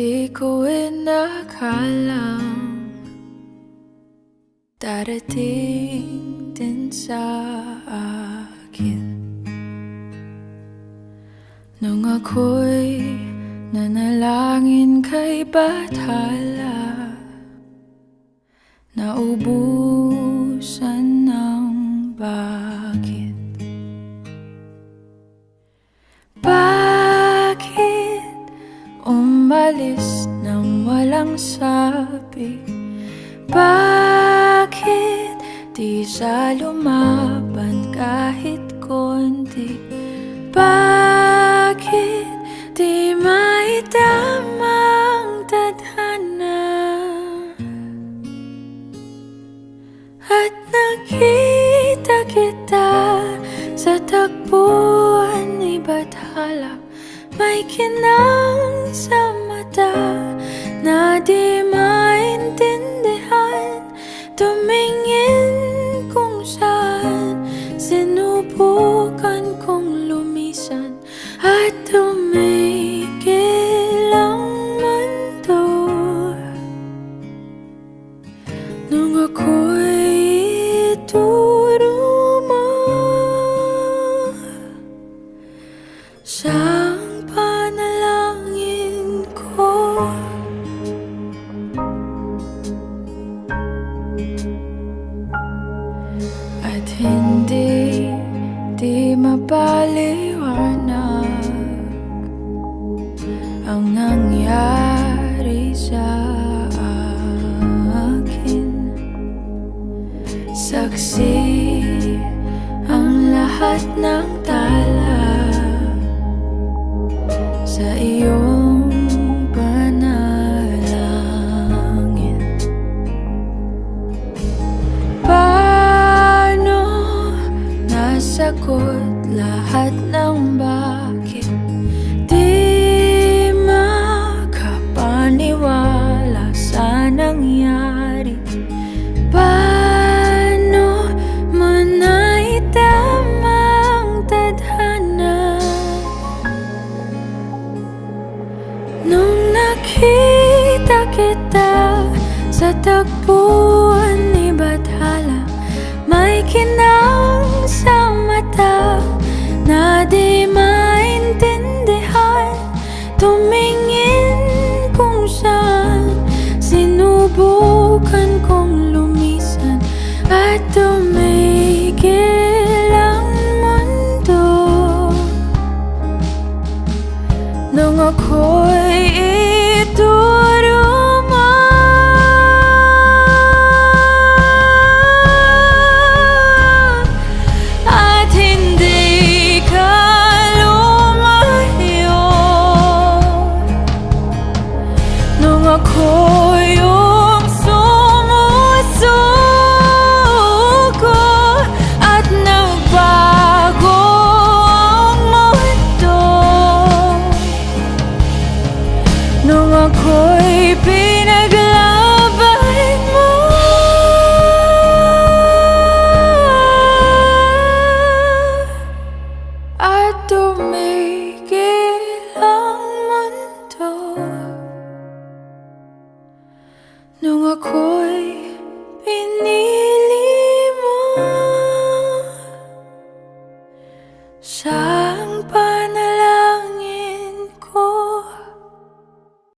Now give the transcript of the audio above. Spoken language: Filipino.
Di ko inakalang Darating din sa akin. Nung ako'y nanalangin kay Bathala Naubusan ng bakit umalis nang walang sabi? Bakit di siya lumaban kahit konti? Bakit di maitamang tadhana? At nakita kita sa tagpuan ni Bathala May kinang sa mata na di maintindihan Tumingin kung saan sinubukan kong lumisan At tumigil ang mundo. Nung ako'y ituro At hindi di mapaliwanag Ang nangyari sa akin. Saksi ang lahat ng tala nasagot lahat ng bakit. Di makapaniwala sa nangyari. Paano mo naitamang tadhana? Nung nakita kita sa tagpuan ni Bathala May kinang sa mata na di maintindihan. Tumingin kung saan sinubukan kong lumisan. At tumigil ang mundo. Nung ako'y ituro Nung ako'y